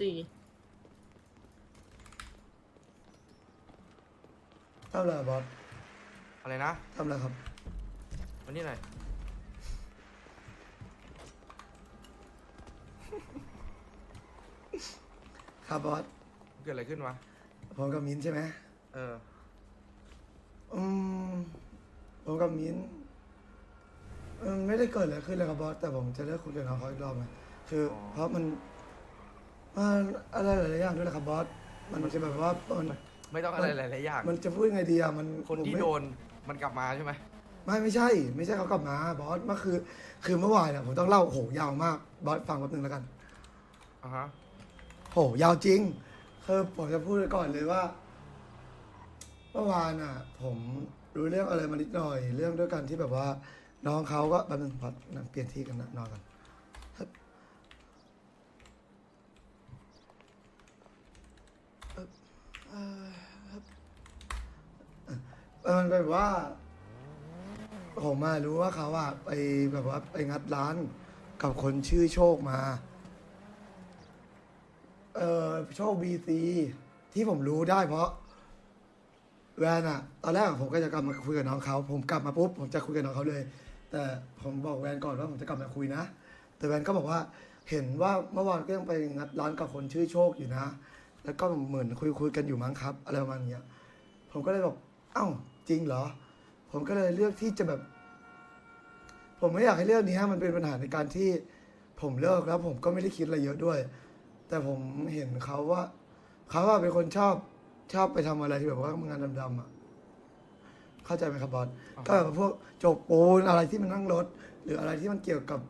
สี่ทำอะไรบอสอะไรนะทำอะไรครับ วันนี้หน่อยครับบอส เกิดอะไรขึ้นวะ ผมกับมิ้นใช่ไหมเออ อืมผมกับมิ้นเออไม่ได้เกิดอะไรขึ้นเลยครับบอส แต่ผมจะเลิกคุยกับน้องเขาอีกรอบนะคือออ เพราะมัน มันอะไรหลายๆอย่างด้วยนะครับบอส มันจะแบบว่ามันไม่ต้องอะไรหลายๆอย่าง มันจะพูดยังไงดีอะมันคนที่ผมไม่ โดนมันกลับมาใช่ไหม ไม่ไม่ใช่ ไม่ใช่เขากลับมาบอสเมื่อคือ คือเมื่อวานเนี่ยผมต้องเล่าโหยาวมากบอสฟังแป๊บนึงแล้วกันอ่าฮะ โหยาวจริงคือผมจะพูดไว้ก่อนเลยว่า เมื่อวานอะ ผมรู้เรื่องอะไรมานิดหน่อย เรื่องด้วยกันที่แบบว่า น้องเขาก็แป๊บนึงพอนั่งเปลี่ยนที่กันนะนอนกันครับเอ่อเอ่อครับ เออมันแบบว่าผมมารู้ว่าเขาอะไปแบบว่าไปงัดร้านกับคนชื่อโชคมา เออโชคบีซีที่ผมรู้ได้เพราะ แวนอะตอนแรกผมก็จะกลับมาคุยกับน้องเขาผมกลับมาปุ๊บผมจะคุยกับน้องเขาเลย แต่ผมบอกแวนก่อนว่าผมจะกลับมาคุยนะ แต่แวนก็บอกว่า เห็นว่าเมื่อวานก็ยังไปงัดร้านกับคนชื่อโชคอยู่นะ แล้วก็เหมือนคุยคุยกันอยู่มั้งครับ อะไรประมาณเนี้ย ผมก็เลยบอกเอ้า จริงเหรอ ผมก็เลยเลือกที่จะแบบ ผมไม่อยากให้เรื่องนี้มันเป็นปัญหาในการที่ผมเลิกแล้วผมก็ไม่ได้คิดอะไรเยอะด้วย แต่ผมเห็นเขาว่าเขาว่าเป็นคนชอบชอบไปทำอะไรที่แบบว่างานดำๆอะเข้าใจไหมครับบอสอ่าฮะก็แบบพวกจกปูนอะไรที่มันนั่งรถ หรืออะไรที่มันเกี่ยวกับ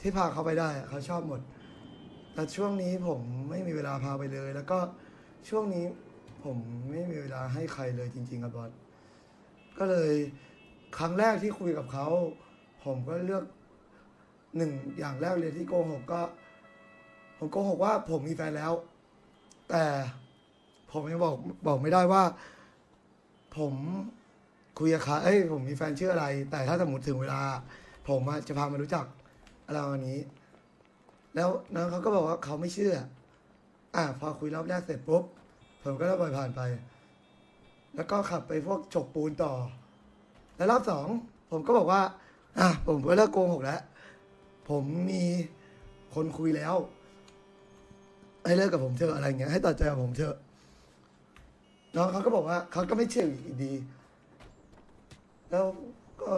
ที่พาเขาไปได้อะเขาชอบหมด แต่ช่วงนี้ผมไม่มีเวลาพาไปเลย แล้วก็ช่วงนี้ผมไม่มีเวลาให้ใครเลยจริงๆครับบอส ก็เลยครั้งแรกที่คุยกับเขา ผมก็เลือกหนึ่งอย่างแรกเลยที่โกหกก็ ผมโกหกว่าผมมีแฟนแล้ว แต่ผมยังบอกบอกไม่ได้ว่า ผมคุยกับเขาเอ้ยผมมีแฟนชื่ออะไร แต่ถ้าสมมติถึงเวลา ผมอะจะพามารู้จักอะไรวันนี้ แล้วน้องเขาก็บอกว่าเขาไม่เชื่อ อะพอคุยรอบแรกเสร็จปุ๊บผมก็เลยปล่อยผ่านไป แล้วก็ขับไปพวกจกปูนต่อ แล้วรอบสองผมก็บอกว่า อะผมก็เลิกโกหกแล้ว ผมมีคนคุยแล้ว ให้เลิกกับผมเถอะอะไรเงี้ยให้ตัดใจกับผมเถอะน้องเขาก็บอกว่าเขาก็ไม่เชื่ออยู่ดี แล้วก็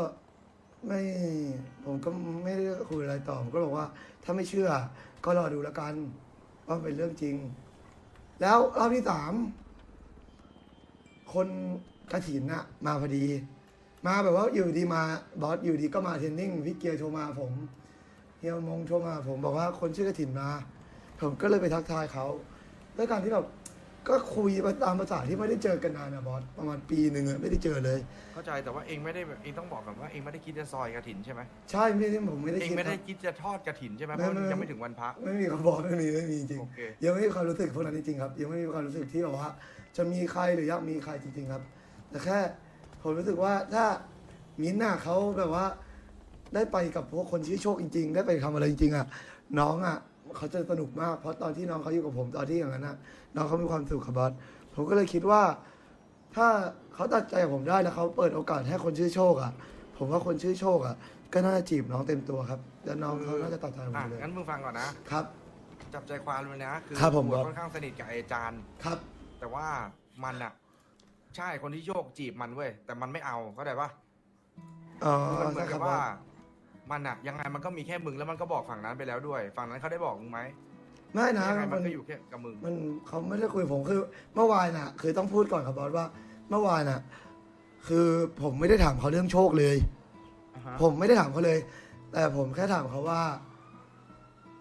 ไม่ผมก็ไม่ได้คุยอะไรต่อผมก็บอกว่า ถ้าไม่เชื่อ ก็รอดูแล้วกันว่าเป็นเรื่องจริง แล้วรอบที่สาม คนกระถินน่ะมาพอดี มาแบบว่าอยู่ดีมาบอสอยู่ดีก็มาเทรนนิ่งพี่เกียร์โทรมาผมเฮียมงโทรมาผมบอกว่าคนชื่อกระถินมา ผมก็เลยไปทักทายเขาด้วยการที่แบบ ก็คุยไปตามภาษาที่ไม่ได้เจอกันนานนะบอสประมาณปีหนึ่งอะไม่ได้เจอเลย เข้าใจแต่ว่าเองไม่ได้แบบเองต้องบอกก่อนว่าเองไม่ได้คิดจะซอยกระถินใช่ไหมใช่ไม่ได้ผมไม่ได้เองคิดไม่ได้ครับ คิดจะทอดกระถินใช่ไหมเพไม่ราะมันไม่ ยังไม่ถึงวันพระ ไม่มีครับบอกไม่มีไม่มีจริงโอเค ยังไม่มีความรู้สึกพวกนั้นจริงๆครับ ยังไม่มีความรู้สึกที่แบบว่า จะมีใครหรืออยากมีใครจริง ๆครับ แต่แค่ผมรู้สึกว่าถ้ามิ้นท์น่ะเขาแบบว่า ได้ไปกับพวกคนชื่อโชคจริง ๆ ได้ไปทำอะไรจริงๆอะน้องอะ เขาจะสนุกมากเพราะตอนที่น้องเขาอยู่กับผมตอนที่อย่างนั้นน่ะน้องเขามีความสุขครับบอสผมก็เลยคิดว่า ถ้าเขาตัดใจกับผมได้แล้วเขาเปิดโอกาสให้คนชื่อโชคอะ ผมว่าคนชื่อโชคอะ ก็น่าจะจีบน้องเต็มตัวครับแล้วน้องเขาน่าจะตัดใจผมอะเลยงั้นมึงฟังก่อนนะ ครับ จับใจความเลยนะ คือครับผมหัวบอสค่อนข้างสนิทกับไอาจารย์ครับ แต่ว่ามันอะใช่คนที่โชคจีบมันเว้ยแต่มันไม่เอาเข้าใจปะอ๋อมันเหมืใช่อนคกัรับบว่า บอส มันอะยังไงมันก็มีแค่มึงแล้วมันก็บอกฝั่งนั้นไปแล้วด้วย ฝั่งนั้นเขาได้บอกมึงไหมไม่นะยังไงมัมันนก็อยู่แค่กับมึงมันเขาไม่ได้คุยกับผมคือ เมื่อวานน่ะ คือต้องพูดก่อนครับบอสว่า เมื่อวานน่ะ คือผมไม่ได้ถามเขาเรื่องโชคเลย อ่าฮะผมไม่ได้ถามเขาเลย แต่ผมแค่ถามเขาว่า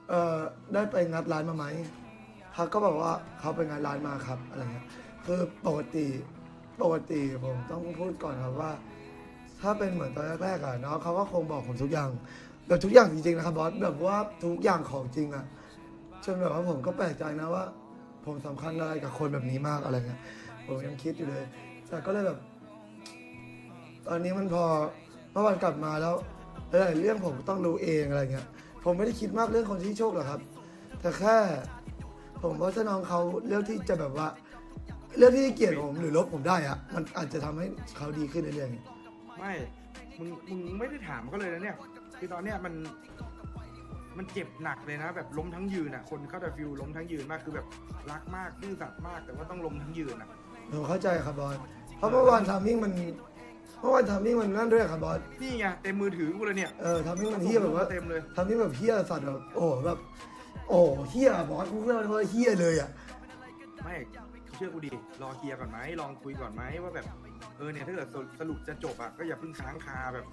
เออได้ไปงัดร้านมาไหมเขาก็บอกว่าเขาไปงัดร้านมาครับอะไรเงี้ย คือปกติ ปกติผมต้องพูดก่อนครับว่า ถ้าเป็นเหมือนตอนแรกๆอะเนาะเขาก็คงบอกผมทุกอย่าง แบบทุกอย่างจริงๆนะครับบอสแบบว่าทุกอย่างของจริงอะจนแบบว่าผมก็แปลกใจนะว่า ผมสำคัญอะไรกับคนแบบนี้มากอะไรเงี้ยผมยังคิดอยู่เลย แต่ก็เลยแบบ ตอนนี้มันพอเมื่อวันกลับมาแล้วหลายเรื่องผมต้องรู้เองอะไรเงี้ยผผมไม่ได้คิดมากเรื่องคนที่โชคหรอกครับ แต่แค่ ผมว่าถ้าน้องเขาเลือกที่จะแบบว่า เลือกที่จะเกลียดผมหรือลบผมได้อะมันอาจจะทำให้เขาดีขึ้นเรื่อยๆ ไม่มึงมึงไม่ได้ถามเขาเลยนะเนี่ยคือตอนเนี้ยมันมันเจ็บหนักเลยนะ แบบล้มทั้งยืนอะ คนเข้าใจฟิลล้มทั้งยืนมากคือแบบรักมากซื่อสัตย์มาก แต่ว่าต้องล้มทั้งยืนอะผมเข้าใจครับบอสเพราะเมื่อวานทามมิ่งมันเมื่อวานทามมิ่งมันนั่นด้วยครับบอสนี่ไงเต็มมือถือกูเลยเนี่ยเออทามมิ่งมันเฮี้ยแบบว่าเต็มเลยทามมิ่งแบบเฮี้ยสัตว์แบบโอ้โหแบบ โอ้โหเฮี้ยบอสกูเรียกว่าเฮี้ยเลยอะไม่เชื่อกูดิรอเคลียร์ก่อนไหมลองคุยก่อนไหมว่าแบบ เออเนี่ยถ้าเกิดสรุปจะจบอะก็อย่าเพิ่งค้างคาแบบ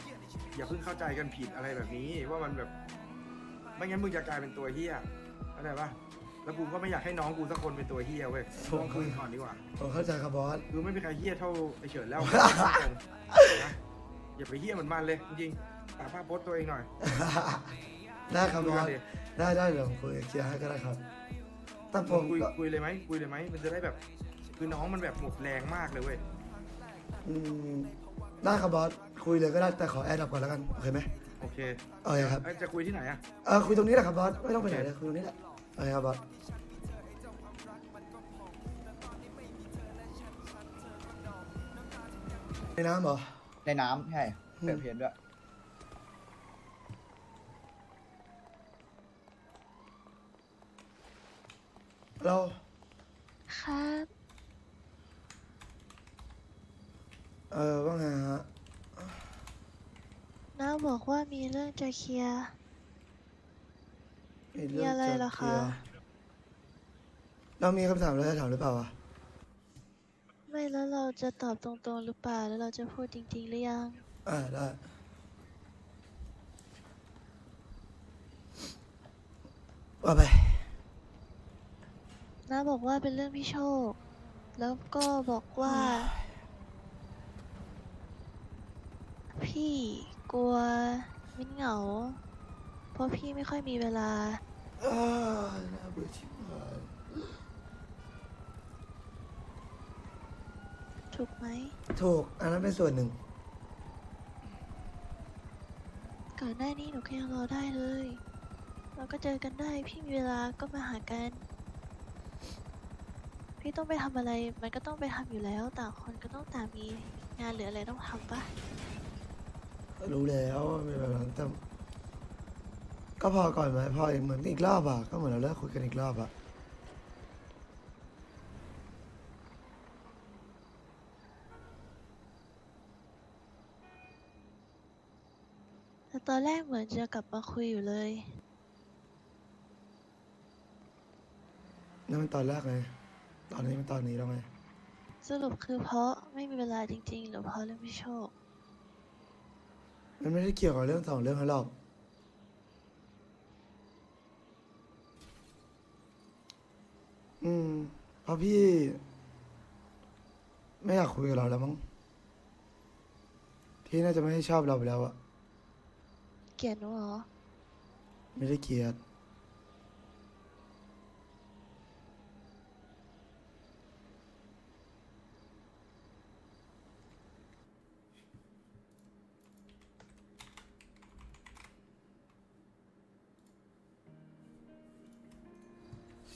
อย่าเพิ่งเข้าใจกันผิดอะไรแบบนี้ ว่ามันแบบ ไม่งั้นมึงจะกลายเป็นตัวเฮี้ยเข้าใจปะแล้วกูก็ไม่อยากให้น้องกูสักคนเป็นตัวเฮี้ยเว้ยลองคุยก่อนดีกว่าผมเข้าใจครับบอส คือไม่มีใครเฮี้ยเท่าไอเฉินแล้วนะอย่าไปเฮี้ยเหมือนมันเลยจริงๆตาภาพโพสต์ตัวเองหน่อยได้ครับบอสดิได้ได้เดี๋ยวผมคุยเคลียร์ให้ก็ได้ครับแต่ผมคุยก็คุยเลยไหมคุยเลยไหมมันจะได้แบบ คือน้องมันแบบหมดแรงมากเลยเว้ย อืมได้ครับบอสคุยเลยก็ได้แต่ขอแอดดับก่อนแล้วกันโอเคไหมโอเคโอเคครับเอ้ยจะคุยที่ไหนอะเออคุยตรงนี้แหละครับบอสไม่ต้องไปไหนเลยคุยตรงนี้แหละโอเคครับบอสในน้ำเหรอในน้ำใช่อืมเปิดเพลงด้วย เราครับ เออว่าไงฮะ น้าบอกว่ามีเรื่องจะเคลียร์ มีเงมีอะไรเหรอจคะลียเรามีคำถามอะไรจะถามหรือเปล่าวะ ไม่แล้วเราจะตอบตรงๆหรือเปล่า แล้วเราจะพูดจริงๆหรือยัง อ่าได้ว่าไป น้าบอกว่าเป็นเรื่องพี่โชค แล้วก็บอกว่า พี่กลัวมิ้นเหงา เพราะพี่ไม่ค่อยมีเวลาอ่าน่าเบื่อชิบหายถูกไหม ถูก อันนั้นเป็นส่วนหนึ่ง ก่อนหน้านี้หนูก็ยังรอได้เลย เราก็เจอกันได้พี่มีเวลาก็มาหากัน พี่ต้องไปทำอะไร มันก็ต้องไปทำอยู่แล้ว ต่างคนก็ต้องต่างมีงานหรืออะไรต้องทำปะ รู้แล้วว่าเป็นแบบนั้นแต่ก็พอก่อนไหมพออีกเหมือนอีกรอบอะก็เหมือนเราเลิกคุยกันอีกรอบอะแต่ตอนแรกเหมือนจะกลับมาคุยอยู่เลย นั่นมันตอนแรกไงตอนนี้มันตอนนี้แล้วไง สรุปคือเพราะไม่มีเวลาจริงๆ หรือเพราะเรื่องพี่โชค มันไม่ได้เกี่ยวกับเรื่องสองเรื่องนั้นหรอกอืมเพราะพี่ ไม่อยากคุยกับเราแล้วมั้งพี่น่าจะไม่ได้ชอบเราไปแล้วอะเกลียดหนูเหรอ ไม่ได้เกลียด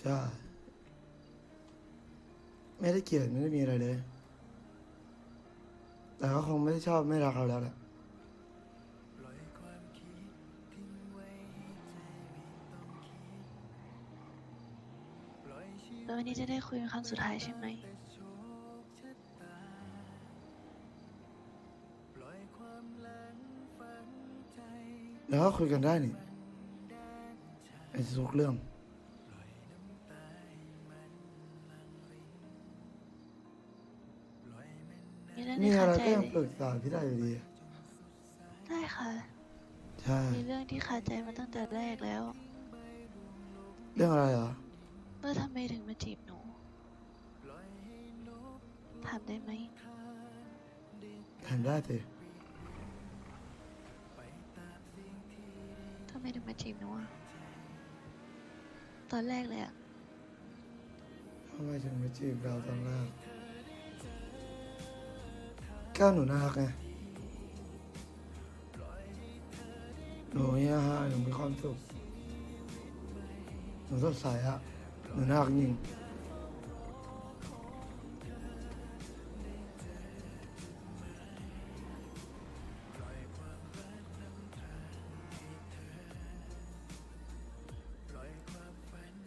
ช่ ไม่ได้เกลียดไม่ได้มีอะไรเลย แต่ก็คงไม่ได้ชอบไม่รักเราแล้วแหละแล้ววันนี้จะได้คุยเป็นครั้งสุดท้ายใช่ไหม แล้วก็คุยกันได้นี่ไอ้ทุกเรื่อง มีเรื่องมีที่อะคาไรใจก็ยังเลยปรึกษาพี่ได้อยู่ดี ได้ค่ะ ใช่ มีเรื่องที่คาใจมาตั้งแต่แรกแล้ว เรื่องอะไรเหรอว่าทำไมถึงมาจีบหนู ถามได้ไหมถามได้สิทำไมถึงมาจีบหนูอะตอนแรกเลยอะทำไมถึงมาจีบเราตอนแรก ก้วหนูน่ารักไงหนูเนี่ยฮะหนูมีความสุขหนูสดใสอะหนูน่ารักจริง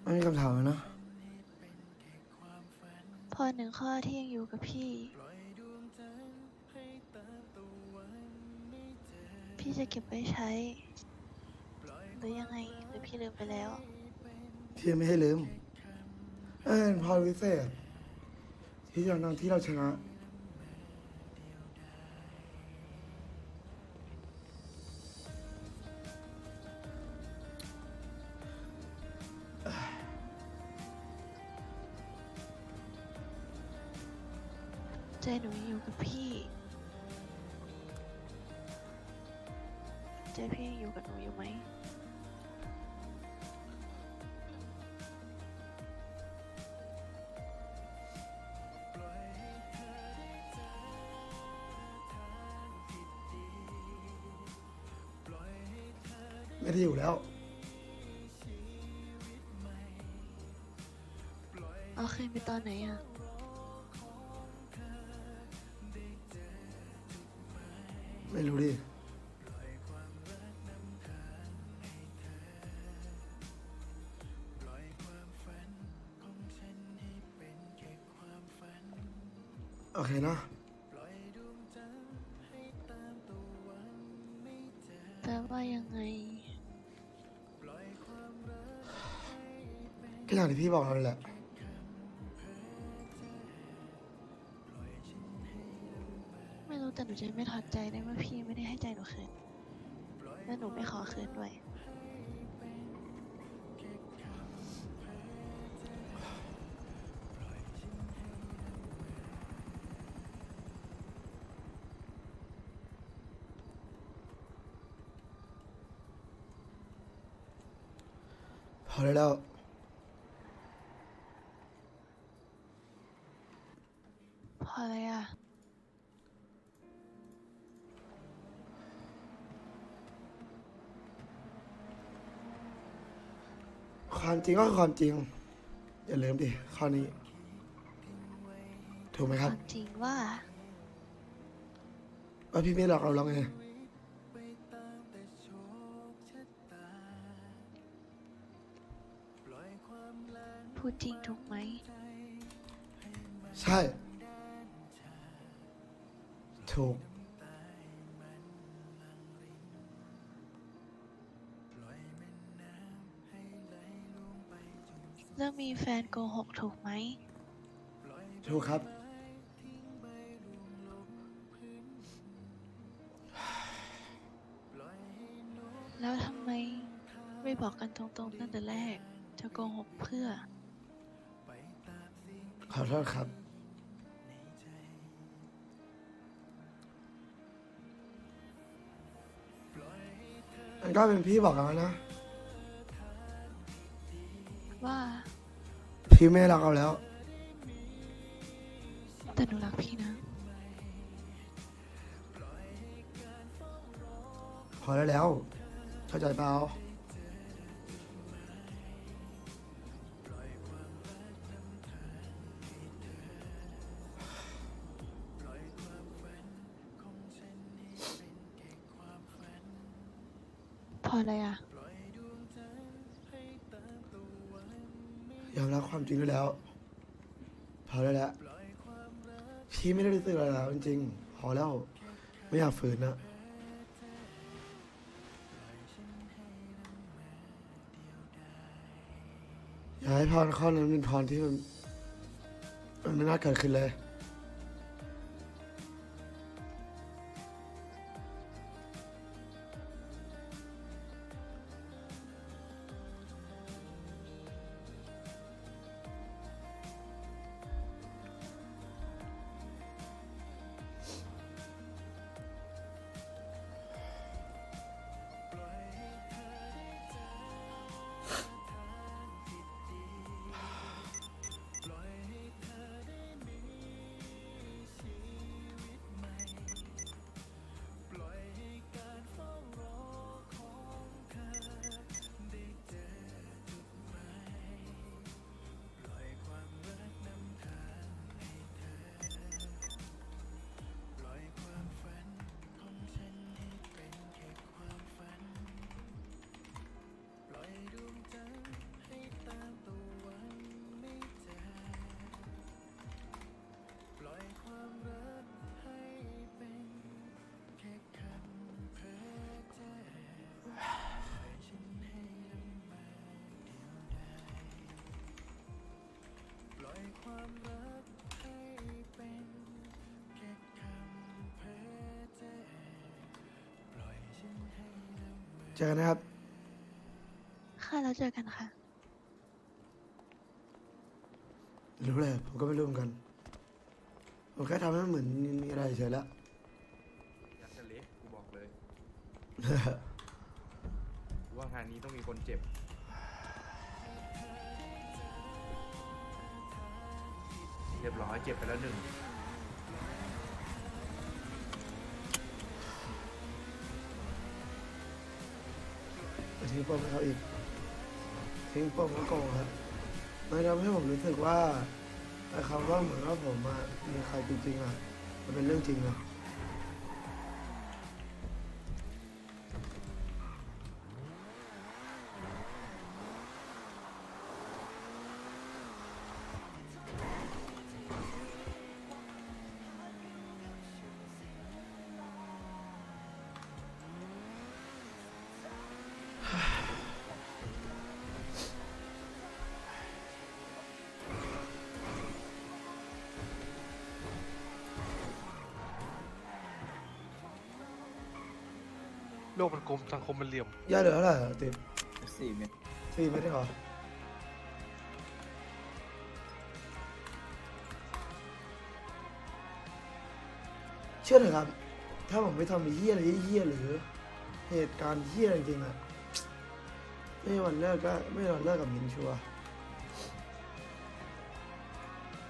ไม่มีคำถามแล้วนะ พอหนึ่งข้อที่ยังอยู่กับพี่ พี่จะเก็บไว้ใช้ หรือยังไงหรือพี่ลืมไปแล้ว ที่ไม่ให้ลืม เออพอวิเศษ ที่เรานั่งที่เราชนะ ใจหนูยังอยู่กับพี่ จพี่ยังอยู่กับหนูอยู่ไหมไม่ได้อยู่แล้วเอาคืนไปตอนไหนอะ ไม่รู้ดิ โอเคนะแต่ว่ายังไง ก็อย่างที่พี่บอกเราแหละ ไม่รู้แต่หนูจะไม่ถอดใจได้ว่าพี่ไม่ได้ให้ใจหนูคืนและหนูไม่ขอคืนด้วย อได้แล้ว พอเลยอะ ความจริงก็คือความจริง อย่าลืมดิข้อนี้ ถูกไหมคครับวามจริงว่า ว่าพี่ไม่หลอกเราแล้วไง ดจริงถูกไหม ใช่ ถูก เรื่องมีแฟนโกหกถูกไหม ถูกครับ แล้วทำไมไม่บอกกันตรงๆตั้งแต่แรก จะโกหกเพื่อ ขอโทษครับ มันก็เป็นพี่บอกแล้วนะ ว่าพี่ไม่รักเราแล้ว แต่หนูรักพี่นะ พอได้แล้ว เข้าใจเปล่า จริงด้แล้วพอได้แล้วพี่ไม่ได้รู้สึกอะไรแล้วจริงๆพอแล้ว ไม่อยากฝืนนะอย่าให้พรข้อนั้นเป็นพรที่มันมันไม่น่าเกิดขึ้นเลย เจอกันนะครับ ค่ะแล้วเจอกันค่ะ รู้เลยผมก็ไม่รู้เหมือนกัน ผมแค่ทำให้มันเหมือนมีอะไรเฉยแล้วยัดจะเละกูบอกเลยกูว่างานนี้ต้องมีคนเจ็บ เรียบร้อยเจ็บไปแล้วหนึ่ง ไป ทิ้งปมให้เขาอีก ทิ้งปมก็โกงครับมันทำให้ผมรู้สึกว่าไอ้คำว่าเหมือนว่าผมอะมีใครจริงๆอะมันเป็นเรื่องจริงนะ โลกมันกลมสังคมมันเหลี่ยมย่าเหลือเท่าไหร่อะติดสี่เม็ดสี่ไม่ได้หรอเชื่อเถอะครับ ถ้าผมไม่ทำไอ้เหี้ยอะไรเหี้ยๆหรือ เหตุการณ์เหี้ยจริงๆอะไม่มีวันเลิกก็ไม่มีวันเลิกกับมินชัวร์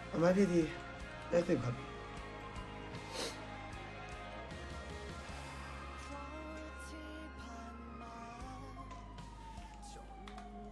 เอาไหมพี่ดีเลขสิบครับ